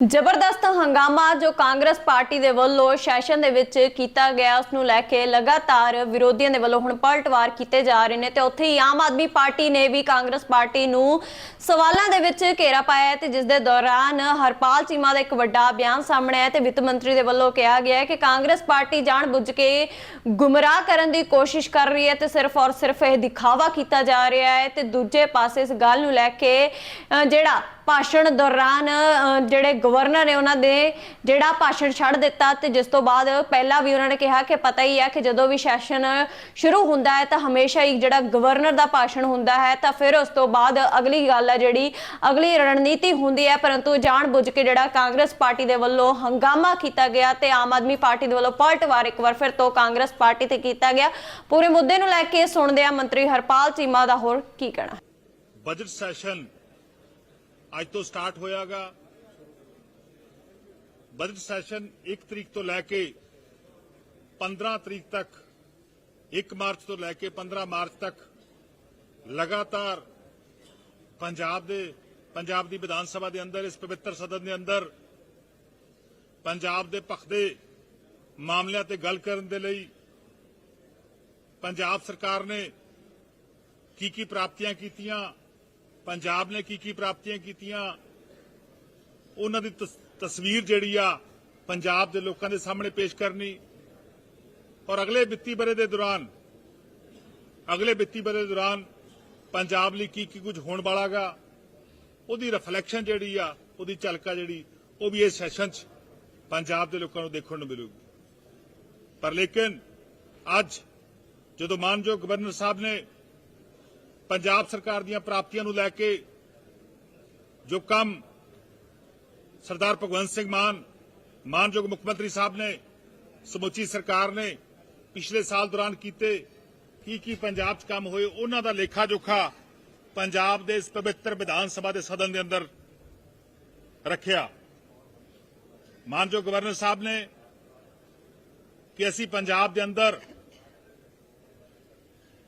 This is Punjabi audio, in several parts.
ਜ਼ਬਰਦਸਤ ਹੰਗਾਮਾ ਜੋ ਕਾਂਗਰਸ ਪਾਰਟੀ ਦੇ ਵੱਲੋਂ ਸੈਸ਼ਨ ਦੇ ਵਿੱਚ ਕੀਤਾ ਗਿਆ, ਉਸ ਨੂੰ ਲੈ ਕੇ ਲਗਾਤਾਰ ਵਿਰੋਧੀਆਂ ਦੇ ਵੱਲੋਂ ਹੁਣ ਪਲਟਵਾਰ ਕੀਤੇ ਜਾ ਰਹੇ ਨੇ ਤੇ ਉੱਥੇ ਹੀ ਆਮ ਆਦਮੀ ਪਾਰਟੀ ਨੇ ਵੀ ਕਾਂਗਰਸ ਪਾਰਟੀ ਨੂੰ ਸਵਾਲਾਂ ਦੇ ਵਿੱਚ ਘੇਰਾ ਪਾਇਆ ਹੈ ਤੇ ਜਿਸ ਦੇ ਦੌਰਾਨ ਹਰਪਾਲ ਚੀਮਾ ਦਾ ਇੱਕ ਵੱਡਾ ਬਿਆਨ ਸਾਹਮਣੇ ਆਇਆ ਤੇ ਵਿੱਤ ਮੰਤਰੀ ਦੇ ਵੱਲੋਂ ਕਿਹਾ ਗਿਆ ਹੈ ਕਿ ਕਾਂਗਰਸ ਪਾਰਟੀ ਜਾਣਬੁੱਝ ਕੇ ਗੁੰਮਰਾਹ ਕਰਨ ਦੀ ਕੋਸ਼ਿਸ਼ ਕਰ ਰਹੀ ਹੈ ਤੇ ਸਿਰਫ ਔਰ ਸਿਰਫ ਇਹ ਦਿਖਾਵਾ ਕੀਤਾ ਜਾ ਰਿਹਾ ਹੈ ਤੇ ਦੂਜੇ ਪਾਸੇ ਇਸ ਗੱਲ ਨੂੰ ਲੈ ਕੇ ਜਿਹੜਾ ਭਾਸ਼ਣ ਦੌਰਾਨ ਜਿਹੜੇ ਗਵਰਨਰ ਨੇ ਉਹਨਾਂ ਦੇ ਜਿਹੜਾ ਭਾਸ਼ਣ ਛੱਡ ਦਿੱਤਾ ਤੇ ਜਿਸ ਤੋਂ ਬਾਅਦ ਪਹਿਲਾਂ ਵੀ ਉਹਨਾਂ ਨੇ ਕਿਹਾ ਕਿ ਪਤਾ ਹੀ ਹੈ ਕਿ ਜਦੋਂ ਵੀ ਸੈਸ਼ਨ ਸ਼ੁਰੂ ਹੁੰਦਾ ਹੈ ਤਾਂ ਹਮੇਸ਼ਾ ਹੀ ਜਿਹੜਾ ਗਵਰਨਰ ਦਾ ਭਾਸ਼ਣ ਹੁੰਦਾ ਹੈ ਤਾਂ ਫਿਰ ਉਸ ਤੋਂ ਬਾਅਦ ਅਗਲੀ ਗੱਲ ਹੈ ਜਿਹੜੀ, ਅਗਲੀ ਰਣਨੀਤੀ ਹੁੰਦੀ ਹੈ, ਪਰੰਤੂ ਜਾਣਬੁੱਝ ਕੇ ਜਿਹੜਾ ਕਾਂਗਰਸ ਪਾਰਟੀ ਦੇ ਵੱਲੋਂ ਹੰਗਾਮਾ ਕੀਤਾ ਗਿਆ ਤੇ ਆਮ ਆਦਮੀ ਪਾਰਟੀ ਦੇ ਵੱਲੋਂ ਪਲਟਵਾਰ ਇੱਕ ਵਾਰ ਫਿਰ ਤੋਂ ਕਾਂਗਰਸ ਪਾਰਟੀ ਤੇ ਕੀਤਾ ਗਿਆ। ਪੂਰੇ ਮੁੱਦੇ ਨੂੰ ਲੈ ਕੇ ਸੁਣਦੇ ਆ ਮੰਤਰੀ ਹਰਪਾਲ ਚੀਮਾ ਦਾ ਹੋਰ ਕੀ ਕਹਿਣਾ। ਬਜਟ ਸੈਸ਼ਨ ਅੱਜ ਤੋਂ ਸਟਾਰਟ ਹੋਇਆਗਾ। ਬਜਟ ਸੈਸ਼ਨ 1 ਤਰੀਕ ਤੋਂ ਲੈ ਕੇ 15 ਤਰੀਕ ਤੱਕ 1 ਮਾਰਚ ਤੋਂ ਲੈ ਕੇ 15 ਮਾਰਚ ਤੱਕ ਲਗਾਤਾਰ ਪੰਜਾਬ ਦੇ, ਪੰਜਾਬ ਦੀ ਵਿਧਾਨ ਸਭਾ ਦੇ ਅੰਦਰ, ਇਸ ਪਵਿੱਤਰ ਸਦਨ ਦੇ ਅੰਦਰ ਪੰਜਾਬ ਦੇ ਭਖਦੇ ਮਾਮਲਿਆਂ ਤੇ ਗੱਲ ਕਰਨ ਦੇ ਲਈ ਪੰਜਾਬ ਸਰਕਾਰ ਨੇ ਕੀ ਕੀ ਪ੍ਰਾਪਤੀਆਂ ਕੀਤੀਆਂ ਪੰਜਾਬ ਨੇ ਕੀ ਕੀ ਪ੍ਰਾਪਤੀਆਂ ਕੀਤੀਆਂ, ਉਹਨਾਂ ਦੀ ਤਸਵੀਰ ਜਿਹੜੀ ਆ ਪੰਜਾਬ ਦੇ ਲੋਕਾਂ ਦੇ ਸਾਹਮਣੇ ਪੇਸ਼ ਕਰਨੀ। ਔਰ ਅਗਲੇ ਵਿੱਤੀ ਬਰੇ ਦੇ ਦੌਰਾਨ, ਅਗਲੇ ਵਿੱਤੀ ਬਰੇ ਦੌਰਾਨ ਪੰਜਾਬ ਲਈ ਕੀ ਕੀ ਕੁਝ ਹੋਣ ਵਾਲਾਗਾ ਉਹਦੀ ਰਿਫਲੈਕਸ਼ਨ ਜਿਹੜੀ ਆ, ਉਹਦੀ ਝਲਕਾ ਜਿਹੜੀ, ਉਹ ਵੀ ਇਸ ਸੈਸ਼ਨ 'ਚ ਪੰਜਾਬ ਦੇ ਲੋਕਾਂ ਨੂੰ ਦੇਖਣ ਨੂੰ ਮਿਲੂਗੀ। ਪਰ ਲੇਕਿਨ ਅੱਜ ਜਦੋਂ ਮਾਨਯੋਗ ਗਵਰਨਰ ਸਾਹਿਬ ਨੇ ਪੰਜਾਬ ਸਰਕਾਰ ਦੀਆਂ ਪ੍ਰਾਪਤੀਆਂ ਨੂੰ ਲੈ ਕੇ ਜੋ ਕੰਮ ਸਰਦਾਰ ਭਗਵੰਤ ਸਿੰਘ ਮਾਨ, ਮਾਨਯੋਗ ਮੁੱਖ ਮੰਤਰੀ ਸਾਹਿਬ ਨੇ, ਸਮੁੱਚੀ ਸਰਕਾਰ ਨੇ ਪਿਛਲੇ ਸਾਲ ਦੌਰਾਨ ਕੀਤੇ, ਕੀ ਕੀ ਪੰਜਾਬ 'ਚ ਕੰਮ ਹੋਏ, ਉਹਨਾਂ ਦਾ ਲੇਖਾ ਜੋਖਾ ਪੰਜਾਬ ਦੇ ਇਸ ਪਵਿੱਤਰ ਵਿਧਾਨ ਸਭਾ ਦੇ ਸਦਨ ਦੇ ਅੰਦਰ ਰੱਖਿਆ। ਮਾਨਯੋਗ ਗਵਰਨਰ ਸਾਹਿਬ ਨੇ ਕਿ ਅਸੀਂ ਪੰਜਾਬ ਦੇ ਅੰਦਰ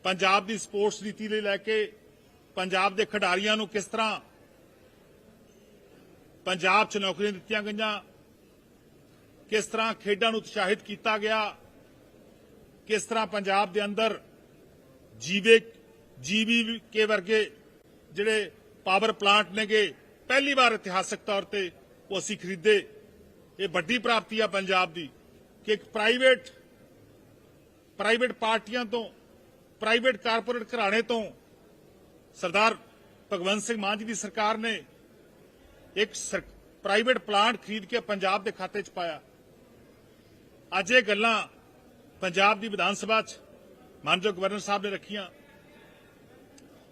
ਪੰਜਾਬ ਦੀ ਸਪੋਰਟਸ ਨੀਤੀ ਲਈ ਲੈ ਕੇ ਪੰਜਾਬ ਦੇ ਖਿਡਾਰੀਆਂ ਨੂੰ ਕਿਸ ਤਰ੍ਹਾਂ ਪੰਜਾਬ 'ਚ ਨੌਕਰੀਆਂ ਦਿੱਤੀਆਂ ਗਈਆਂ, ਕਿਸ ਤਰ੍ਹਾਂ ਖੇਡਾਂ ਨੂੰ ਉਤਸ਼ਾਹਿਤ ਕੀਤਾ ਗਿਆ, ਕਿਸ ਤਰ੍ਹਾਂ ਪੰਜਾਬ ਦੇ ਅੰਦਰ ਜੀਵੇ, ਜੀਵੀ ਕੇ ਵਰਗੇ ਜਿਹੜੇ ਪਾਵਰ ਪਲਾਂਟ ਨੇਗੇ, ਪਹਿਲੀ ਵਾਰ ਇਤਿਹਾਸਕ ਤੌਰ ਤੇ ਉਹ ਅਸੀਂ ਖਰੀਦੇ। ਇਹ ਵੱਡੀ ਪ੍ਰਾਪਤੀ ਆ ਪੰਜਾਬ ਦੀ ਕਿ ਇੱਕ ਪ੍ਰਾਈਵੇਟ ਪ੍ਰਾਈਵੇਟ ਪਾਰਟੀਆਂ ਤੋਂ ਪ੍ਰਾਈਵੇਟ ਕਾਰਪੋਰੇਟ ਘਰਾਣੇ ਤੋਂ ਸਰਦਾਰ ਭਗਵੰਤ ਸਿੰਘ ਮਾਨ ਜੀ ਦੀ ਸਰਕਾਰ ਨੇ ਇੱਕ ਸਰ- ਪ੍ਰਾਈਵੇਟ ਪਲਾਂਟ ਖਰੀਦ ਕੇ ਪੰਜਾਬ ਦੇ ਖਾਤੇ 'ਚ ਪਾਇਆ। ਅੱਜ ਇਹ ਗੱਲਾਂ ਪੰਜਾਬ ਦੀ ਵਿਧਾਨ ਸਭਾ 'ਚ ਮਾਨਯੋਗ ਗਵਰਨਰ ਸਾਹਿਬ ਨੇ ਰੱਖੀਆਂ।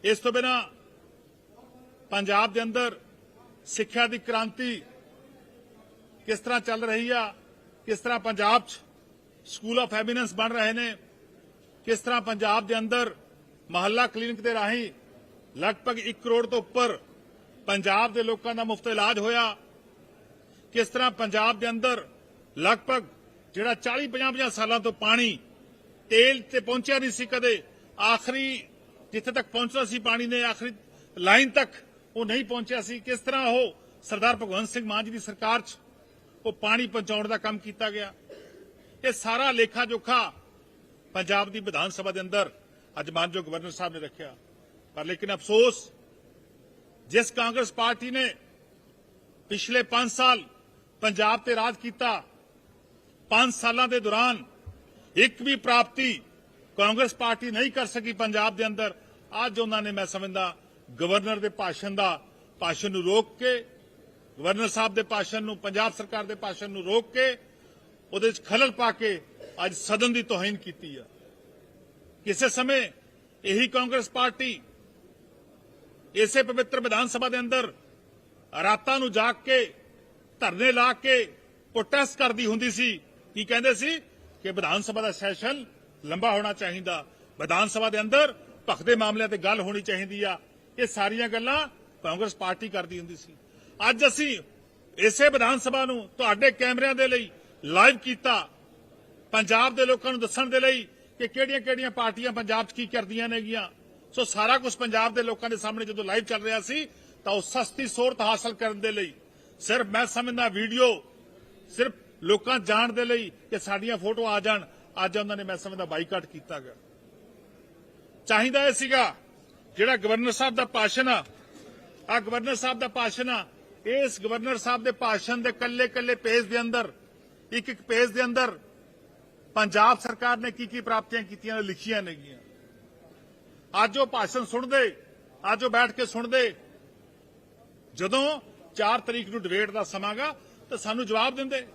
ਇਸ ਤੋਂ ਬਿਨਾ ਪੰਜਾਬ ਦੇ ਅੰਦਰ ਸਿੱਖਿਆ ਦੀ ਕ੍ਰਾਂਤੀ ਕਿਸ ਤਰ੍ਹਾਂ ਚੱਲ ਰਹੀ ਆ, ਕਿਸ ਤਰ੍ਹਾਂ ਪੰਜਾਬ 'ਚ ਸਕੂਲ ਆਫ ਐਮੀਨੈਂਸ ਬਣ ਰਹੇ ਨੇ ਕਿਸ ਤਰ੍ਹਾਂ ਪੰਜਾਬ ਦੇ ਅੰਦਰ ਮਹੱਲਾ ਕਲੀਨਿਕ ਦੇ ਰਾਹੀਂ ਲਗਭਗ 1 ਕਰੋੜ ਤੋਂ ਉੱਪਰ ਪੰਜਾਬ ਦੇ ਲੋਕਾਂ ਦਾ ਮੁਫਤ ਇਲਾਜ ਹੋਇਆ? ਕਿਸ ਤਰ੍ਹਾਂ ਪੰਜਾਬ ਦੇ ਅੰਦਰ ਲਗਭਗ ਜਿਹੜਾ 40 50 50 ਸਾਲਾਂ ਤੋਂ ਪਾਣੀ ਤੇਲ ਤੇ ਪਹੁੰਚਿਆ ਨਹੀਂ ਸੀ ਕਦੇ, ਆਖਰੀ ਜਿੱਥੇ ਤੱਕ ਪਹੁੰਚਣਾ ਸੀ ਪਾਣੀ ਨੇ, ਆਖਰੀ ਲਾਈਨ ਤੱਕ ਉਹ ਨਹੀਂ ਪਹੁੰਚਿਆ ਸੀ। ਕਿਸ ਤਰ੍ਹਾਂ ਉਹ ਸਰਦਾਰ ਭਗਵੰਤ ਸਿੰਘ ਮਾਨ ਜੀ ਦੀ ਸਰਕਾਰ 'ਚ ਉਹ ਪਾਣੀ ਪਹੁੰਚਾਉਣ ਦਾ ਕੰਮ ਕੀਤਾ ਗਿਆ? ਇਹ ਸਾਰਾ ਲੇਖਾ ਜੋਖਾ ਪੰਜਾਬ ਦੀ ਵਿਧਾਨ ਸਭਾ ਦੇ ਅੰਦਰ ਅੱਜ ਮਾਨਯੋਗ ਗਵਰਨਰ ਸਾਹਿਬ ਨੇ ਰੱਖਿਆ। ਪਰ ਲੇਕਿਨ ਅਫਸੋਸ, ਜਿਸ ਕਾਂਗਰਸ ਪਾਰਟੀ ਨੇ ਪਿਛਲੇ 5 ਸਾਲ ਪੰਜਾਬ ਤੇ ਰਾਜ ਕੀਤਾ 5 ਸਾਲਾਂ ਦੇ ਦੌਰਾਨ ਇੱਕ ਵੀ ਪ੍ਰਾਪਤੀ ਕਾਂਗਰਸ ਪਾਰਟੀ ਨਹੀਂ ਕਰ ਸਕੀ ਪੰਜਾਬ ਦੇ ਅੰਦਰ, ਅੱਜ ਉਹਨਾਂ ਨੇ, ਮੈਂ ਸਮਝਦਾ, ਗਵਰਨਰ ਦੇ ਭਾਸ਼ਣ ਦਾ ਭਾਸ਼ਣ ਨੂੰ ਰੋਕ ਕੇ, ਗਵਰਨਰ ਸਾਹਿਬ ਦੇ ਭਾਸ਼ਣ ਨੂੰ, ਪੰਜਾਬ ਸਰਕਾਰ ਦੇ ਭਾਸ਼ਣ ਨੂੰ ਰੋਕ ਕੇ, ਉਹਦੇ ਵਿੱਚ ਖਲਲ ਪਾ ਕੇ ਅੱਜ ਸਦਨ ਦੀ ਤੋਹੀਨ ਕੀਤੀ ਆ। ਕਿਸੇ ਸਮੇਂ ਇਹੀ ਕਾਂਗਰਸ ਪਾਰਟੀ ਇਸੇ ਪਵਿੱਤਰ ਵਿਧਾਨ ਸਭਾ ਦੇ ਅੰਦਰ ਰਾਤਾਂ ਨੂੰ ਜਾਗ ਕੇ, ਧਰਨੇ ਲਾ ਕੇ ਪ੍ਰੋਟੈਸਟ ਕਰਦੀ ਹੁੰਦੀ ਸੀ। ਕੀ ਕਹਿੰਦੇ ਸੀ? ਕਿ ਵਿਧਾਨ ਸਭਾ ਦਾ ਸੈਸ਼ਨ ਲੰਬਾ ਹੋਣਾ ਚਾਹੀਦਾ। ਵਿਧਾਨ ਸਭਾ ਦੇ ਅੰਦਰ ਭਖਦੇ ਮਾਮਲਿਆਂ ਤੇ ਗੱਲ ਹੋਣੀ ਚਾਹੀਦੀ ਆ। ਇਹ ਸਾਰੀਆਂ ਗੱਲਾਂ ਕਾਂਗਰਸ ਪਾਰਟੀ ਕਰਦੀ ਹੁੰਦੀ ਸੀ। ਅੱਜ ਅਸੀਂ ਇਸੇ ਵਿਧਾਨ ਸਭਾ ਨੂੰ ਤੁਹਾਡੇ ਕੈਮਰਿਆਂ ਦੇ ਲਈ ਲਾਈਵ ਕੀਤਾ। ਪੰਜਾਬ ਦੇ ਲੋਕਾਂ ਨੂੰ ਦੱਸਣ ਦੇ ਲਈ ਕਿ ਕਿਹੜੀਆਂ-ਕਿਹੜੀਆਂ ਪਾਰਟੀਆਂ ਪੰਜਾਬ 'ਚ ਕੀ ਕਰਦੀਆਂ ਨੇਗੀਆਂ। ਸੋ ਸਾਰਾ ਕੁਝ ਪੰਜਾਬ ਦੇ ਲੋਕਾਂ ਦੇ ਸਾਹਮਣੇ ਜਦੋਂ ਲਾਈਵ ਚੱਲ ਰਿਹਾ ਸੀ, ਤਾਂ ਉਹ ਸਸਤੀ ਸੋਰਤ ਹਾਸਲ ਕਰਨ ਦੇ ਲਈ ਸਿਰਫ ਮੈਂ ਸਮਝਦਾ ਵੀਡੀਓ ਸਿਰਫ ਲੋਕਾਂ ਜਾਣ ਦੇ ਲਈ ਕਿ ਸਾਡੀਆਂ ਫੋਟੋ ਆ ਜਾਣ, ਅੱਜ ਉਹਨਾਂ ਨੇ ਮੈਂ ਸਮਝਦਾ ਬਾਈਕਾਟ ਕੀਤਾ ਗਿਆ ਚਾਹੀਦਾ ਇਹ ਸੀਗਾ ਜਿਹੜਾ ਗਵਰਨਰ ਸਾਹਿਬ ਦਾ ਭਾਸ਼ਣ ਆ ਆ ਗਵਰਨਰ ਸਾਹਿਬ ਦਾ ਭਾਸ਼ਣ ਆ, ਇਸ ਗਵਰਨਰ ਸਾਹਿਬ ਦੇ ਭਾਸ਼ਣ ਦੇ ਕੱਲੇ ਕੱਲੇ ਪੇਜ ਦੇ ਅੰਦਰ ਇੱਕ ਇੱਕ ਪੇਜ ਦੇ ਅੰਦਰ ਪੰਜਾਬ ਸਰਕਾਰ ਨੇ ਕੀ ਕੀ ਪ੍ਰਾਪਤੀਆਂ ਕੀਤੀਆਂ ਨੇ, ਲਿਖੀਆਂ ਨੇਗੀਆਂ ਅੱਜ ਉਹ ਭਾਸ਼ਣ ਸੁਣਦੇ, ਅੱਜ ਉਹ ਬੈਠ ਕੇ ਸੁਣਦੇ। ਜਦੋਂ 4 ਤਰੀਕ ਨੂੰ ਡਿਬੇਟ ਦਾ ਸਮਾਂਗਾ ਤਾਂ ਸਾਨੂੰ ਜਵਾਬ ਦਿੰਦੇ,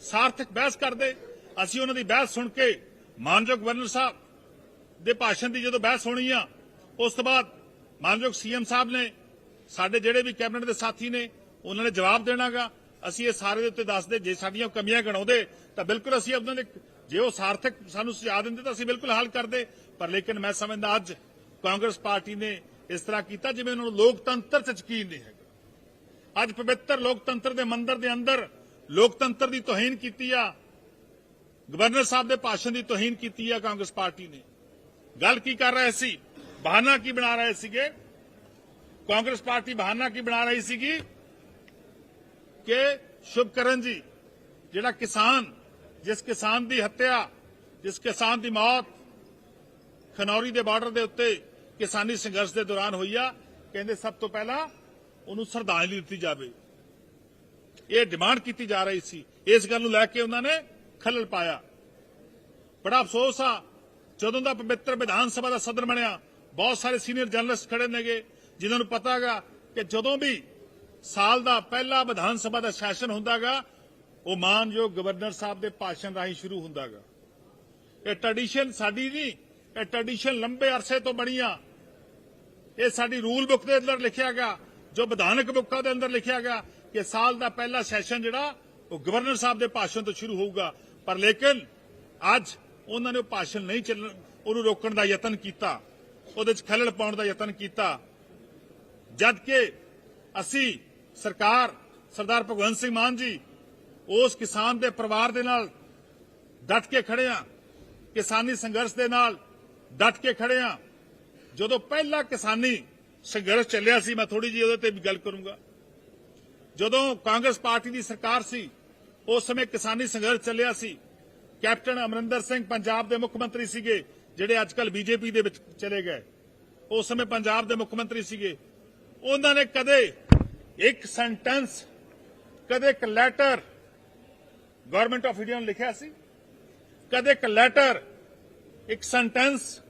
ਸਾਰਥਕ ਬਹਿਸ ਕਰਦੇ। ਅਸੀਂ ਉਹਨਾਂ ਦੀ ਬਹਿਸ ਸੁਣ ਕੇ ਮਾਨਯੋਗ ਗਵਰਨਰ ਸਾਹਿਬ ਦੇ ਭਾਸ਼ਣ ਦੀ ਜਦੋਂ ਬਹਿਸ ਹੋਣੀ ਆ, ਉਸ ਤੋਂ ਬਾਅਦ ਮਾਨਯੋਗ ਸੀਐਮ ਸਾਹਿਬ ਨੇ, ਸਾਡੇ ਜਿਹੜੇ ਵੀ ਕੈਬਨਿਟ ਦੇ ਸਾਥੀ ਨੇ, ਉਹਨਾਂ ਨੇ ਜਵਾਬ ਦੇਣਾਗਾ ਅਸੀਂ ਇਹ ਸਾਰੇ ਦੇ ਉੱਤੇ ਦੱਸਦੇ, ਜੇ ਸਾਡੀਆਂ ਕਮੀਆਂ ਗਣਾਉਂਦੇ, ਤਾਂ ਬਿਲਕੁਲ ਅਸੀਂ ਉਹਨਾਂ ਦੇ ਜੇ ਉਹ ਸਾਰਥਕ ਸਾਨੂੰ ਸੁਝਾਅ ਦਿੰਦੇ ਤਾਂ ਅਸੀਂ ਬਿਲਕੁਲ ਹੱਲ ਕਰਦੇ। ਪਰ ਲੇਕਿਨ ਮੈਂ ਸਮਝਦਾ ਅੱਜ ਕਾਂਗਰਸ ਪਾਰਟੀ ਨੇ ਇਸ ਤਰ੍ਹਾਂ ਕੀਤਾ ਜਿਵੇਂ ਉਹਨਾਂ ਨੂੰ ਲੋਕਤੰਤਰ 'ਚ ਯਕੀਨ ਨਹੀਂ ਹੈਗਾ। ਅੱਜ ਪਵਿੱਤਰ ਲੋਕਤੰਤਰ ਦੇ ਮੰਦਰ ਦੇ ਅੰਦਰ ਲੋਕਤੰਤਰ ਦੀ ਤੋਹੀਨ ਕੀਤੀ ਆ। ਗਵਰਨਰ ਸਾਹਿਬ ਦੇ ਭਾਸ਼ਣ ਦੀ ਤੋਹੀਨ ਕੀਤੀ ਆ ਕਾਂਗਰਸ ਪਾਰਟੀ ਨੇ। ਗੱਲ ਕੀ ਕਰ ਰਹੇ ਸੀ? ਬਹਾਨਾ ਕੀ ਬਣਾ ਰਹੇ ਸੀਗੇ? ਕਾਂਗਰਸ ਪਾਰਟੀ ਬਹਾਨਾ ਕੀ ਬਣਾ ਰਹੀ ਸੀਗੀ? ਕਿ ਸ਼ੁਭਕਰਨ ਜੀ, ਜਿਹੜਾ ਕਿਸਾਨ ਜਿਸ ਕਿਸਾਨ ਦੀ ਹੱਤਿਆ, ਜਿਸ ਕਿਸਾਨ ਦੀ ਮੌਤ ਖਨੌਰੀ ਦੇ ਬਾਰਡਰ ਦੇ ਉੱਤੇ ਕਿਸਾਨੀ ਸੰਘਰਸ਼ ਦੇ ਦੌਰਾਨ ਹੋਈ ਆ, ਕਹਿੰਦੇ ਸਭ ਤੋਂ ਪਹਿਲਾਂ ਉਹਨੂੰ ਸ਼ਰਧਾਂਜਲੀ ਦਿੱਤੀ ਜਾਵੇ। ਇਹ ਡਿਮਾਂਡ ਕੀਤੀ ਜਾ ਰਹੀ ਸੀ। ਇਸ ਗੱਲ ਨੂੰ ਲੈ ਕੇ ਉਹਨਾਂ ਨੇ ਖੱਲਲ ਪਾਇਆ। ਬੜਾ ਅਫਸੋਸ ਆ, ਜਦੋਂ ਦਾ ਪਵਿੱਤਰ ਵਿਧਾਨ ਸਭਾ ਦਾ ਸਦਨ ਬਣਿਆ, ਬਹੁਤ ਸਾਰੇ ਸੀਨੀਅਰ ਜਰਨਲਿਸਟ ਖੜੇ ਨੇਗੇ, ਜਿਨ੍ਹਾਂ ਨੂੰ ਪਤਾ ਹੈਗਾ ਕਿ ਜਦੋਂ ਵੀ ਸਾਲ ਦਾ ਪਹਿਲਾ ਵਿਧਾਨ ਸਭਾ ਦਾ ਸੈਸ਼ਨ ਹੁੰਦਾਗਾ ਉਹ ਮਾਨਯੋਗ ਗਵਰਨਰ ਸਾਹਿਬ ਦੇ ਭਾਸ਼ਣ ਰਾਹੀਂ ਸ਼ੁਰੂ ਹੁੰਦਾਗਾ। ਇਹ ਟ੍ਰੈਡੀਸ਼ਨ ਸਾਡੀ ਨਹੀਂ, ਇਹ ਟ੍ਰੈਡੀਸ਼ਨ ਲੰਬੇ ਅਰਸੇ ਤੋਂ ਬਣੀ ਆ ਇਹ ਸਾਡੀ ਰੂਲ ਬੁੱਕ ਦੇ ਅੰਦਰ ਲਿਖਿਆ ਗਿਆ ਜੋ ਵਿਧਾਨਕ ਬੁੱਕਾਂ ਦੇ ਅੰਦਰ ਲਿਖਿਆ ਗਿਆ ਕਿ ਸਾਲ ਦਾ ਪਹਿਲਾ ਸੈਸ਼ਨ ਜਿਹੜਾ, ਉਹ ਗਵਰਨਰ ਸਾਹਿਬ ਦੇ ਭਾਸ਼ਣ ਤੋਂ ਸ਼ੁਰੂ ਹੋਊਗਾ। ਪਰ ਲੇਕਿਨ ਅੱਜ ਉਹਨਾਂ ਨੇ ਉਹ ਭਾਸ਼ਣ ਨਹੀਂ ਚੱਲਣ, ਉਹਨੂੰ ਰੋਕਣ ਦਾ ਯਤਨ ਕੀਤਾ। ਉਹਦੇ 'ਚ ਖਲਲ ਪਾਉਣ ਦਾ ਯਤਨ ਕੀਤਾ। ਜਦ ਕਿ ਅਸੀਂ ਸਰਕਾਰ, ਸਰਦਾਰ ਭਗਵੰਤ ਸਿੰਘ ਮਾਨ ਜੀ ਉਸ ਕਿਸਾਨ ਦੇ ਪਰਿਵਾਰ ਦੇ ਨਾਲ ਡਟ ਕੇ ਖੜੇ ਆ। ਕਿਸਾਨੀ ਸੰਘਰਸ਼ ਦੇ ਨਾਲ ਡਟ ਕੇ ਖੜੇ ਆ। ਜਦੋਂ ਪਹਿਲਾ ਕਿਸਾਨੀ ਸੰਘਰਸ਼ ਚੱਲਿਆ ਸੀ, ਮੈਂ ਥੋੜੀ ਜਿਹੀ ਉਹਦੇ ਤੇ ਵੀ ਗੱਲ ਕਰੂੰਗਾ। ਜਦੋਂ ਕਾਂਗਰਸ ਪਾਰਟੀ ਦੀ ਸਰਕਾਰ ਸੀ, ਉਸ ਸਮੇਂ ਕਿਸਾਨੀ ਸੰਘਰਸ਼ ਚੱਲਿਆ ਸੀ। ਕੈਪਟਨ ਅਮਰਿੰਦਰ ਸਿੰਘ ਪੰਜਾਬ ਦੇ ਮੁੱਖ ਮੰਤਰੀ ਸੀਗੇ, ਜਿਹੜੇ ਅੱਜਕੱਲ ਬੀਜੇਪੀ ਦੇ ਵਿੱਚ ਚਲੇ ਗਏ। ਉਸ ਸਮੇਂ ਪੰਜਾਬ ਦੇ ਮੁੱਖ ਮੰਤਰੀ ਸੀਗੇ। ਉਹਨਾਂ ਨੇ ਕਦੇ ਇੱਕ ਸੈਂਟੈਂਸ, ਕਦੇ ਇੱਕ ਲੈਟਰ ਗਵਰਨਮੈਂਟ ਆਫ ਇੰਡੀਆ ਨੂੰ ਲਿਖਿਆ ਸੀ, ਕਦੇ ਇੱਕ ਲੈਟਰ ਇੱਕ ਸੈਂਟੈਂਸ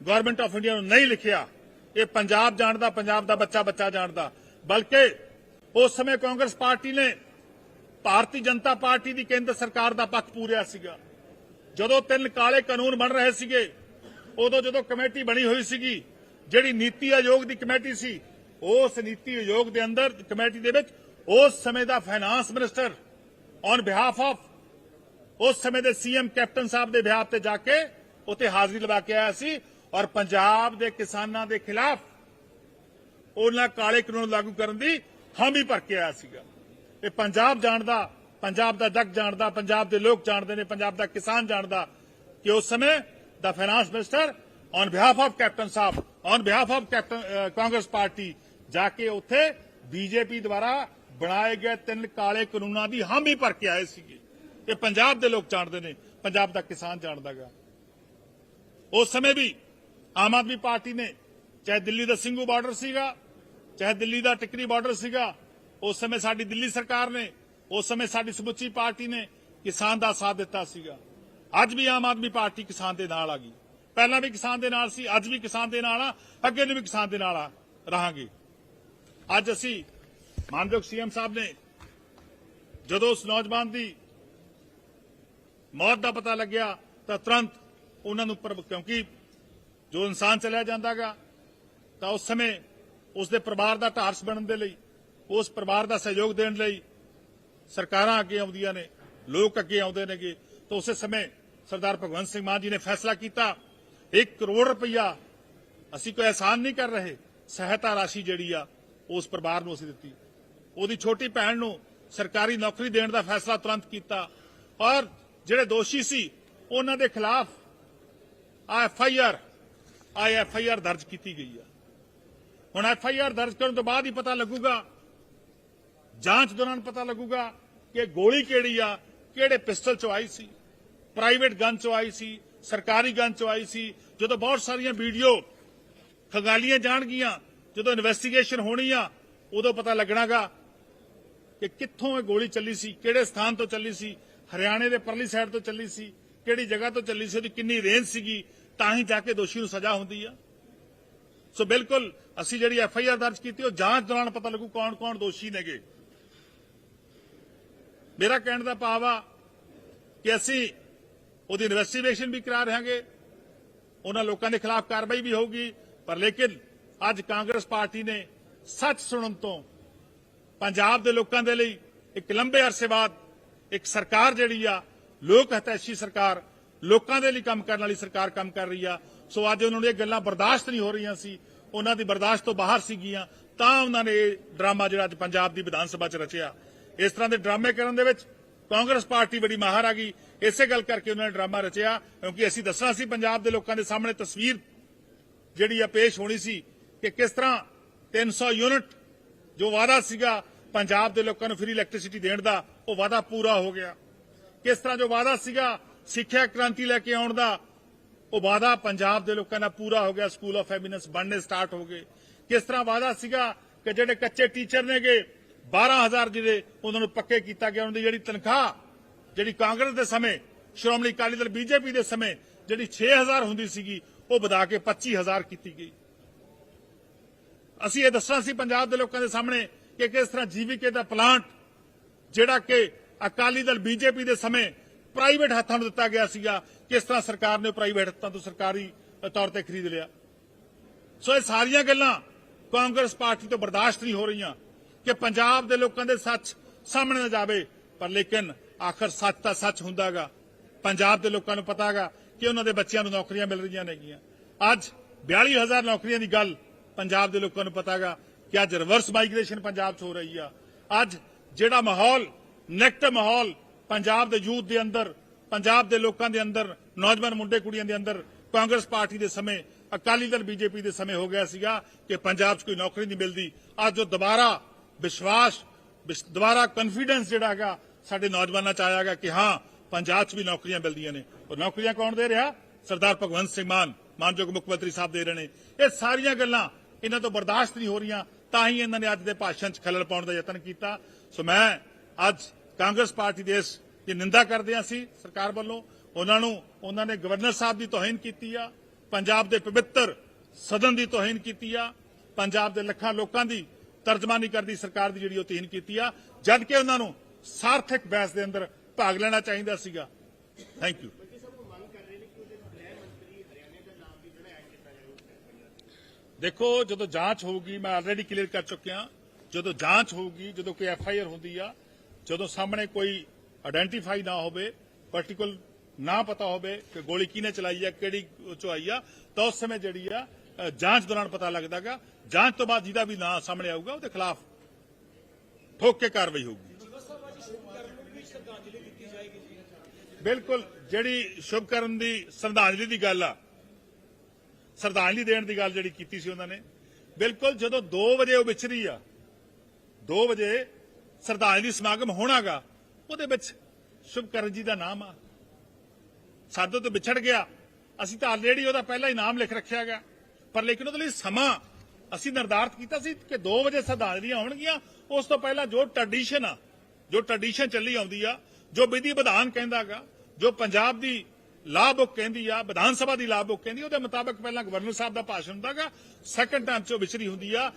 ਗਵਰਨਮੈਂਟ ਆਫ ਇੰਡੀਆ ਨੂੰ ਨਹੀਂ ਲਿਖਿਆ। ਇਹ ਪੰਜਾਬ ਜਾਣਦਾ, ਪੰਜਾਬ ਦਾ ਬੱਚਾ ਬੱਚਾ ਜਾਣਦਾ। ਬਲਕਿ ਉਸ ਸਮੇਂ ਕਾਂਗਰਸ ਪਾਰਟੀ ਨੇ ਭਾਰਤੀ ਜਨਤਾ ਪਾਰਟੀ ਦੀ ਕੇਂਦਰ ਸਰਕਾਰ ਦਾ ਪੱਖ ਪੂਰਿਆ ਸੀਗਾ। ਜਦੋਂ ਤਿੰਨ ਕਾਲੇ ਕਾਨੂੰਨ ਬਣ ਰਹੇ ਸੀਗੇ, ਉਦੋਂ ਜਦੋਂ ਕਮੇਟੀ ਬਣੀ ਹੋਈ ਸੀਗੀ, ਜਿਹੜੀ ਨੀਤੀ ਆਯੋਗ ਦੀ ਕਮੇਟੀ ਸੀ, ਉਸ ਨੀਤੀ ਆਯੋਗ ਦੇ ਅੰਦਰ, ਕਮੇਟੀ ਦੇ ਵਿੱਚ ਉਸ ਸਮੇਂ ਦਾ finance minister on behalf of ਉਸ ਸਮੇਂ ਦੇ ਸੀਐਮ ਕੈਪਟਨ ਸਾਹਿਬ ਦੇ ਬਿਆਹ ਤੇ ਜਾ ਕੇ ਉੱਥੇ ਹਾਜ਼ਰੀ ਲਵਾ ਕੇ ਆਇਆ ਸੀ ਔਰ ਪੰਜਾਬ ਦੇ ਕਿਸਾਨਾਂ ਦੇ ਖਿਲਾਫ ਉਹਨਾਂ ਕਾਲੇ ਕਾਨੂੰਨ ਲਾਗੂ ਕਰਨ ਦੀ ਹਾਮੀ ਭਰ ਕੇ ਆਇਆ ਸੀਗਾ ਇਹ ਪੰਜਾਬ ਜਾਣਦਾ ਪੰਜਾਬ ਦਾ ਜੱਗ ਜਾਣਦਾ ਪੰਜਾਬ ਦੇ ਲੋਕ ਜਾਣਦੇ ਨੇ ਪੰਜਾਬ ਦਾ ਕਿਸਾਨ ਜਾਣਦਾ ਕਿ ਉਸ ਸਮੇਂ ਦਾ finance minister on behalf of captain Sahib on behalf of captain Congress party ਜਾ ਕੇ ਉੱਥੇ ਬੀਜੇਪੀ ਦੁਆਰਾ ਬਣਾਏ ਗਏ ਤਿੰਨ ਕਾਲੇ ਕਾਨੂੰਨਾਂ ਦੀ ਹਾਮੀ ਭਰ ਕੇ ਆਏ ਸੀਗੇ। ਇਹ ਪੰਜਾਬ ਦੇ ਲੋਕ ਜਾਣਦੇ ਨੇ, ਪੰਜਾਬ ਦਾ ਕਿਸਾਨ ਜਾਣਦਾਗਾ ਉਸ ਸਮੇਂ ਵੀ ਆਮ ਆਦਮੀ ਪਾਰਟੀ ਨੇ, ਚਾਹੇ ਦਿੱਲੀ ਦਾ ਸਿੰਘੂ ਬਾਰਡਰ ਸੀਗਾ, ਚਾਹੇ ਦਿੱਲੀ ਦਾ ਟਿਕਰੀ ਬਾਰਡਰ ਸੀਗਾ, ਉਸ ਸਮੇਂ ਸਾਡੀ ਦਿੱਲੀ ਸਰਕਾਰ ਨੇ, ਉਸ ਸਮੇਂ ਸਾਡੀ ਸਮੁੱਚੀ ਪਾਰਟੀ ਨੇ ਕਿਸਾਨ ਦਾ ਸਾਥ ਦਿੱਤਾ ਸੀਗਾ। ਅੱਜ ਵੀ ਆਮ ਆਦਮੀ ਪਾਰਟੀ ਕਿਸਾਨ ਦੇ ਨਾਲ ਆ ਗਈ। ਪਹਿਲਾਂ ਵੀ ਕਿਸਾਨ ਦੇ ਨਾਲ ਸੀ, ਅੱਜ ਵੀ ਕਿਸਾਨ ਦੇ ਨਾਲ ਆ, ਅੱਗੇ ਨੂੰ ਵੀ ਕਿਸਾਨ ਦੇ ਨਾਲ ਆ, ਰਹਾਂਗੇ। ਅੱਜ ਅਸੀਂ ਮਾਨਯੋਗ ਸੀਐਮ ਸਾਹਿਬ ਨੇ ਜਦੋਂ ਉਸ ਨੌਜਵਾਨ ਦੀ ਮੌਤ ਦਾ ਪਤਾ ਲੱਗਿਆ ਤਾਂ ਤੁਰੰਤ ਉਹਨਾਂ ਨੂੰ ਕਿਉਂਕਿ ਜੋ ਇਨਸਾਨ ਚਲਿਆ ਜਾਂਦਾਗਾ, ਤਾਂ ਉਸ ਸਮੇਂ ਉਸ ਦੇ ਪਰਿਵਾਰ ਦਾ ਢਾਰਸ ਬਣਨ ਦੇ ਲਈ, ਉਸ ਪਰਿਵਾਰ ਦਾ ਸਹਿਯੋਗ ਦੇਣ ਲਈ ਸਰਕਾਰਾਂ ਅੱਗੇ ਆਉਂਦੀਆਂ ਨੇ, ਲੋਕ ਅੱਗੇ ਆਉਂਦੇ ਨੇਗੇ, ਤਾਂ ਉਸੇ ਸਮੇਂ ਸਰਦਾਰ ਭਗਵੰਤ ਸਿੰਘ ਮਾਨ ਜੀ ਨੇ ਫੈਸਲਾ ਕੀਤਾ 1 ਕਰੋੜ ਰੁਪਈਆ ਅਸੀਂ ਕੋਈ ਅਹਿਸਾਨ ਨਹੀਂ ਕਰ ਰਹੇ, ਸਹਾਇਤਾ ਰਾਸ਼ੀ ਜਿਹੜੀ ਆ, ਉਸ ਪਰਿਵਾਰ ਨੂੰ ਅਸੀਂ ਦਿੱਤੀ। ਉਹਦੀ ਛੋਟੀ ਭੈਣ ਨੂੰ ਸਰਕਾਰੀ ਨੌਕਰੀ ਦੇਣ ਦਾ ਫੈਸਲਾ ਤੁਰੰਤ ਕੀਤਾ। ਔਰ ਜਿਹੜੇ ਦੋਸ਼ੀ ਸੀ, ਉਹਨਾਂ ਦੇ ਖਿਲਾਫ ਐਫ ਆਈ ਆਰ, ਆ ਐਫ ਆਈ ਆਰ ਦਰਜ ਕੀਤੀ ਗਈ ਆ। ਹੁਣ ਐਫ ਆਈ ਆਰ ਦਰਜ ਕਰਨ ਤੋਂ ਬਾਅਦ ਹੀ ਪਤਾ ਲੱਗੂਗਾ, ਜਾਂਚ ਦੌਰਾਨ ਪਤਾ ਲੱਗੂਗਾ ਕਿ ਗੋਲੀ ਕਿਹੜੀ ਆ, ਕਿਹੜੇ ਪਿਸਟਲ ਚੋਂ ਆਈ ਸੀ, ਪ੍ਰਾਈਵੇਟ ਗਨ ਚੋਂ ਆਈ ਸੀ, ਸਰਕਾਰੀ ਗਨ ਚੋਂ ਆਈ ਸੀ। ਜਦੋਂ ਬਹੁਤ ਸਾਰੀਆਂ ਵੀਡੀਓ ਖਗਾਲੀਆਂ ਜਾਣਗੀਆਂ, ਜਦੋਂ ਇਨਵੈਸਟੀਗੇਸ਼ਨ ਹੋਣੀ ਆ, ਉਦੋਂ ਪਤਾ ਲੱਗਣਾਗਾ ਕਿ ਕਿੱਥੋਂ ਇਹ ਗੋਲੀ ਚੱਲੀ ਸੀ, ਕਿਹੜੇ ਸਥਾਨ ਤੋਂ ਚੱਲੀ ਸੀ, ਹਰਿਆਣੇ ਦੇ ਪਰਲੀ ਸਾਈਡ ਤੋਂ ਚੱਲੀ ਸੀ, ਕਿਹੜੀ ਜਗ੍ਹਾ ਤੋਂ ਚੱਲੀ ਸੀ, ਉਹਦੀ ਕਿੰਨੀ ਰੇਂਜ ਸੀਗੀ, ਤਾਂ ਹੀ ਜਾ ਕੇ ਦੋਸ਼ੀ ਨੂੰ ਸਜ਼ਾ ਹੁੰਦੀ ਆ। ਸੋ ਬਿਲਕੁਲ, ਅਸੀਂ ਜਿਹੜੀ ਐਫ ਆਈ ਆਰ ਦਰਜ ਕੀਤੀ, ਉਹ ਜਾਂਚ ਦੌਰਾਨ ਪਤਾ ਲੱਗੂ ਕੌਣ ਕੌਣ ਦੋਸ਼ੀ ਨੇਗੇ। ਮੇਰਾ ਕਹਿਣ ਦਾ ਭਾਵ ਆ ਕਿ ਅਸੀਂ ਉਹਦੀ ਇਨਵੈਸਟੀਗੇਸ਼ਨ ਵੀ ਕਰਾ ਰਹਾਂਗੇ ਉਹਨਾਂ ਲੋਕਾਂ ਦੇ ਖਿਲਾਫ ਕਾਰਵਾਈ ਵੀ ਹੋਊਗੀ, ਪਰ ਲੇਕਿਨ ਅੱਜ ਕਾਂਗਰਸ ਪਾਰਟੀ ਨੇ ਸੱਚ ਸੁਣਨ ਤੋਂ ਪੰਜਾਬ ਦੇ ਲੋਕਾਂ ਦੇ ਲਈ ਇੱਕ ਲੰਬੇ ਅਰਸੇ ਬਾਅਦ ਇੱਕ ਸਰਕਾਰ ਜਿਹੜੀ ਆ, ਲੋਕ ਹਤੈਸ਼ੀ ਸਰਕਾਰ, ਲੋਕਾਂ ਦੇ ਲਈ ਕੰਮ ਕਰਨ ਵਾਲੀ ਸਰਕਾਰ ਕੰਮ ਕਰ ਰਹੀ ਆ। ਸੋ ਅੱਜ ਉਹਨਾਂ ਨੂੰ ਇਹ ਗੱਲਾਂ ਬਰਦਾਸ਼ਤ ਨਹੀਂ ਹੋ ਰਹੀਆਂ ਸੀ। ਉਹਨਾਂ ਦੀ ਬਰਦਾਸ਼ਤ ਤੋਂ ਬਾਹਰ ਸੀਗੀਆਂ। ਤਾਂ ਉਹਨਾਂ ਨੇ ਇਹ ਡਰਾਮਾ ਜਿਹੜਾ ਅੱਜ ਪੰਜਾਬ ਦੀ ਵਿਧਾਨ ਸਭਾ 'ਚ ਰਚਿਆ। ਇਸ ਤਰ੍ਹਾਂ ਦੇ ਡਰਾਮੇ ਕਰਨ ਦੇ ਵਿੱਚ ਕਾਂਗਰਸ ਪਾਰਟੀ ਬੜੀ ਮਾਹਰ ਆ ਗਈ। ਇਸੇ ਗੱਲ ਕਰਕੇ ਉਹਨਾਂ ਨੇ ਡਰਾਮਾ ਰਚਿਆ, ਕਿਉਂਕਿ ਅਸੀਂ ਦੱਸਣਾ ਸੀ ਪੰਜਾਬ ਦੇ ਲੋਕਾਂ ਦੇ ਸਾਹਮਣੇ ਤਸਵੀਰ ਜਿਹੜੀ ਆ ਪੇਸ਼ ਹੋਣੀ ਸੀ ਕਿ ਕਿਸ ਤਰ੍ਹਾਂ 300 ਯੂਨਿਟ ਜੋ ਵਾਅਦਾ ਸੀਗਾ ਪੰਜਾਬ ਦੇ ਲੋਕਾਂ ਨੂੰ ਫ੍ਰੀ ਇਲੈਕਟ੍ਰਿਸਿਟੀ ਦੇਣ ਦਾ, ਉਹ ਵਾਅਦਾ ਪੂਰਾ ਹੋ ਗਿਆ। ਕਿਸ ਤਰ੍ਹਾਂ ਜੋ ਵਾਅਦਾ ਸੀਗਾ ਸਿੱਖਿਆ ਕ੍ਰਾਂਤੀ ਲੈ ਕੇ ਆਉਣ ਦਾ, ਉਹ ਵਾਅਦਾ ਪੰਜਾਬ ਦੇ ਲੋਕਾਂ ਦਾ ਪੂਰਾ ਹੋ ਗਿਆ ਸਕੂਲ ਆਫ ਐਮਿਨੈਂਸ ਬਣਨੇ ਸਟਾਰਟ ਹੋ ਗਏ। ਕਿਸ ਤਰ੍ਹਾਂ ਵਾਅਦਾ ਸੀਗਾ ਕਿ ਜਿਹੜੇ ਕੱਚੇ ਟੀਚਰ ਨੇਗੇ 12000 ਜਿਹੜੇ ਉਹਨਾਂ ਨੂੰ ਪੱਕੇ ਕੀਤਾ ਗਿਆ, ਉਹਨਾਂ ਦੀ ਜਿਹੜੀ ਤਨਖਾਹ, ਜਿਹੜੀ ਕਾਂਗਰਸ ਦੇ ਸਮੇਂ, ਸ਼੍ਰੋਮਣੀ ਅਕਾਲੀ ਦਲ ਬੀਜੇਪੀ ਦੇ ਸਮੇਂ, ਜਿਹੜੀ 6000 ਹੁੰਦੀ ਸੀਗੀ, ਉਹ ਵਧਾ ਕੇ 25000 ਕੀਤੀ ਗਈ। ਅਸੀਂ ਇਹ ਦੱਸਣਾ ਸੀ ਪੰਜਾਬ ਦੇ ਲੋਕਾਂ ਦੇ ਸਾਹਮਣੇ ਕਿ ਕਿਸ ਤਰ੍ਹਾਂ ਜੀਵੀਕੇ ਦਾ ਪਲਾਂਟ, ਜਿਹੜਾ ਕਿ ਅਕਾਲੀ ਦਲ ਬੀਜੇਪੀ ਦੇ ਸਮੇਂ ਪ੍ਰਾਈਵੇਟ ਹੱਥਾਂ ਨੂੰ ਦਿੱਤਾ ਗਿਆ ਸੀਗਾ, ਕਿਸ ਤਰ੍ਹਾਂ ਸਰਕਾਰ ਨੇ ਪ੍ਰਾਈਵੇਟ ਹੱਥਾਂ ਤੋਂ ਸਰਕਾਰੀ ਤੌਰ ਤੇ ਖਰੀਦ ਲਿਆ। ਸੋ ਇਹ ਸਾਰੀਆਂ ਗੱਲਾਂ ਕਾਂਗਰਸ ਪਾਰਟੀ ਤੋਂ ਬਰਦਾਸ਼ਤ ਨਹੀਂ ਹੋ ਰਹੀਆਂ ਕਿ ਪੰਜਾਬ ਦੇ ਲੋਕਾਂ ਦੇ ਸੱਚ ਸਾਹਮਣੇ ਨਾ ਜਾਵੇ, ਪਰ ਲੇਕਿਨ ਆਖਰ ਸੱਚ ਤਾਂ ਸੱਚ ਹੁੰਦਾਗਾ। ਪੰਜਾਬ ਦੇ ਲੋਕਾਂ ਨੂੰ ਪਤਾਗਾ ਕਿ ਉਹਨਾਂ ਦੇ ਬੱਚਿਆਂ ਨੂੰ ਨੌਕਰੀਆਂ ਮਿਲ ਰਹੀਆਂ ਨੇਗੀਆਂ। ਅੱਜ 42000 ਨੌਕਰੀਆਂ ਦੀ ਗੱਲ ਪੰਜਾਬ ਦੇ ਲੋਕਾਂ ਨੂੰ ਪਤਾਗਾ ਕਿ ਅੱਜ ਰਿਵਰਸ ਮਾਈਗ੍ਰੇਸ਼ਨ ਪੰਜਾਬ 'ਚ ਹੋ ਰਹੀ ਆ। ਅੱਜ ਜਿਹੜਾ ਮਾਹੌਲ ਨੈਗੇਟਿਵ ਮਾਹੌਲ ਪੰਜਾਬ ਦੇ ਯੂਥ ਦੇ ਅੰਦਰ, ਪੰਜਾਬ ਦੇ ਲੋਕਾਂ ਦੇ ਅੰਦਰ, ਨੌਜਵਾਨ ਮੁੰਡੇ ਕੁੜੀਆਂ ਦੇ ਅੰਦਰ ਕਾਂਗਰਸ ਪਾਰਟੀ ਦੇ ਸਮੇਂ, ਅਕਾਲੀ ਦਲ ਬੀਜੇਪੀ ਦੇ ਸਮੇਂ ਹੋ ਗਿਆ ਸੀਗਾ ਕਿ ਪੰਜਾਬ 'ਚ ਕੋਈ ਨੌਕਰੀ ਨਹੀਂ ਮਿਲਦੀ। ਅੱਜ ਉਹ ਦੁਬਾਰਾ ਵਿਸ਼ਵਾਸ ਦੁਬਾਰਾ ਕੌਨਫੀਡੈਂਸ ਜਿਹੜਾ ਹੈਗਾ ਸਾਡੇ ਨੌਜਵਾਨਾਂ 'ਚ ਆਇਆ ਹੈਗਾ ਕਿ ਹਾਂ, ਪੰਜਾਬ 'ਚ ਵੀ ਨੌਕਰੀਆਂ ਮਿਲਦੀਆਂ ਨੇ। ਉਹ ਨੌਕਰੀਆਂ ਕੌਣ ਦੇ ਰਿਹਾ? ਸਰਦਾਰ ਭਗਵੰਤ ਸਿੰਘ ਮਾਨ, ਮਾਨਯੋਗ ਮੁੱਖ ਮੰਤਰੀ ਸਾਹਿਬ ਦੇ ਰਹੇ ਨੇ। ਇਹ ਸਾਰੀਆਂ ਗੱਲਾਂ ਇਹਨਾਂ ਤੋਂ ਬਰਦਾਸ਼ਤ ਨਹੀਂ ਹੋ ਰਹੀਆਂ, ਤਾਂ ਹੀ ਇਹਨਾਂ ਨੇ ਅੱਜ ਦੇ ਭਾਸ਼ਣ 'ਚ ਖਲਲ ਪਾਉਣ ਦਾ ਯਤਨ ਕੀਤਾ। ਸੋ ਮੈਂ ਅੱਜ ਕਾਂਗਰਸ ਪਾਰਟੀ ਦੇ ਇਸ ਦੀ ਨਿੰਦਾ ਕਰਦੇ ਹਾਂ ਅਸੀਂ, ਸਰਕਾਰ ਵੱਲੋਂ। ਉਹਨਾਂ ਨੂੰ, ਉਹਨਾਂ ਨੇ ਗਵਰਨਰ ਸਾਹਿਬ ਦੀ ਤੋਹੀਨ ਕੀਤੀ ਆ, ਪੰਜਾਬ ਦੇ ਪਵਿੱਤਰ ਸਦਨ ਦੀ ਤੋਹੀਨ ਕੀਤੀ ਆ, ਪੰਜਾਬ ਦੇ ਲੱਖਾਂ ਲੋਕਾਂ ਦੀ ਤਰਜਮਾਨੀ ਕਰਦੀ ਸਰਕਾਰ ਦੀ ਜਿਹੜੀ ਉਹ ਤੋਹੀਨ ਕੀਤੀ ਆ, ਜਦ ਕਿ ਉਹਨਾਂ ਨੂੰ ਸਾਰਥਕ ਬਹਿਸ ਦੇ ਅੰਦਰ ਭਾਗ ਲੈਣਾ ਚਾਹੀਦਾ ਸੀਗਾ। ਥੈਂਕ ਯੂ ਦੇਖੋ, ਜਦੋਂ ਜਾਂਚ ਹੋਊਗੀ, ਮੈਂ ਆਲਰੇਡੀ ਕਲੀਅਰ ਕਰ ਚੁੱਕਿਆ। ਜਦੋਂ ਜਾਂਚ ਹੋਊਗੀ, ਜਦੋਂ ਕੋਈ ਐਫ ਆਈ ਆਰ ਹੁੰਦੀ ਆ, ਜਦੋਂ ਸਾਹਮਣੇ ਕੋਈ ਆਇਡੈਂਟੀਫਾਈ ਨਾ ਹੋਵੇ ਪਾਰਟਿਕੂਲਰ ਨਾ ਪਤਾ ਹੋਵੇ ਕਿ ਗੋਲੀ ਕਿਹਨੇ ਚਲਾਈ ਆ, ਕਿਹੜੀ ਚੋਂ ਆਈ ਆ, ਤਾਂ ਉਸ ਸਮੇਂ ਜਿਹੜੀ ਆ ਜਾਂਚ ਦੌਰਾਨ ਪਤਾ ਲੱਗਦਾਗਾ। ਜਾਂਚ ਤੋਂ ਬਾਅਦ ਜਿਹਦਾ ਵੀ ਨਾਂ ਸਾਹਮਣੇ ਆਊਗਾ, ਉਹਦੇ ਖਿਲਾਫ ਠੋਕ ਕੇ ਕਾਰਵਾਈ ਹੋਊਗੀ। ਬਿਲਕੁਲ, ਜਿਹੜੀ ਸ਼ੁਭਕਰਨ ਦੀ ਸ਼ਰਧਾਂਜਲੀ ਦੀ ਗੱਲ ਆ ਸ਼ਰਧਾਂਜਲੀ ਦੇਣ ਦੀ ਗੱਲ ਜਿਹੜੀ ਕੀਤੀ ਸੀ ਉਹਨਾਂ ਨੇ। ਬਿਲਕੁਲ ਜਦੋਂ 2 ਵਜੇ ਉਹ ਵਿਚਰੀ ਆ 2 ਵਜੇ ਸ਼ਰਧਾਂਜਲੀ ਸਮਾਗਮ ਹੋਣਾਗਾ, ਉਹਦੇ ਵਿੱਚ ਸ਼ੁਭਕਰਨ ਜੀ ਦਾ ਨਾਮ ਆ। ਸਾਡੇ ਤੋਂ ਵਿਛੜ ਗਿਆ। ਅਸੀਂ ਤਾਂ ਆਲਰੇਡੀ ਉਹਦਾ ਪਹਿਲਾ ਹੀ ਨਾਮ ਲਿਖ ਰੱਖਿਆ ਗਿਆ ਪਰ ਲੇਕਿਨ ਉਹਦੇ ਲਈ ਸਮਾਂ ਅਸੀਂ ਨਿਰਧਾਰਤ ਕੀਤਾ ਸੀ ਕਿ 2 ਵਜੇ ਸ਼ਰਧਾਂਜਲੀਆਂ ਹੋਣਗੀਆਂ। ਉਸ ਤੋਂ ਪਹਿਲਾਂ ਜੋ ਟ੍ਰੈਡੀਸ਼ਨ ਆ, ਜੋ ਟ੍ਰੈਡੀਸ਼ਨ ਚੱਲੀ ਆਉਂਦੀ ਆ, ਜੋ ਵਿਧੀ ਵਿਧਾਨ ਕਹਿੰਦਾਗਾ ਜੋ ਪੰਜਾਬ ਦੀ ਲਾਅ ਬੁੱਕ ਕਹਿੰਦੀ ਆ, ਵਿਧਾਨ ਸਭਾ ਦੀ ਲਾਅ ਬੁੱਕ ਕਹਿੰਦੀ ਉਹਦੇ ਮੁਤਾਬਕ ਪਹਿਲਾਂ ਗਵਰਨਰ ਸਾਹਿਬ ਦਾ ਭਾਸ਼ਣ ਹੁੰਦਾਗਾ ਸੈਕੰਡ ਟਰਮ ਚ ਉਹ ਵਿਚਰੀ ਹੁੰਦੀ ਆ।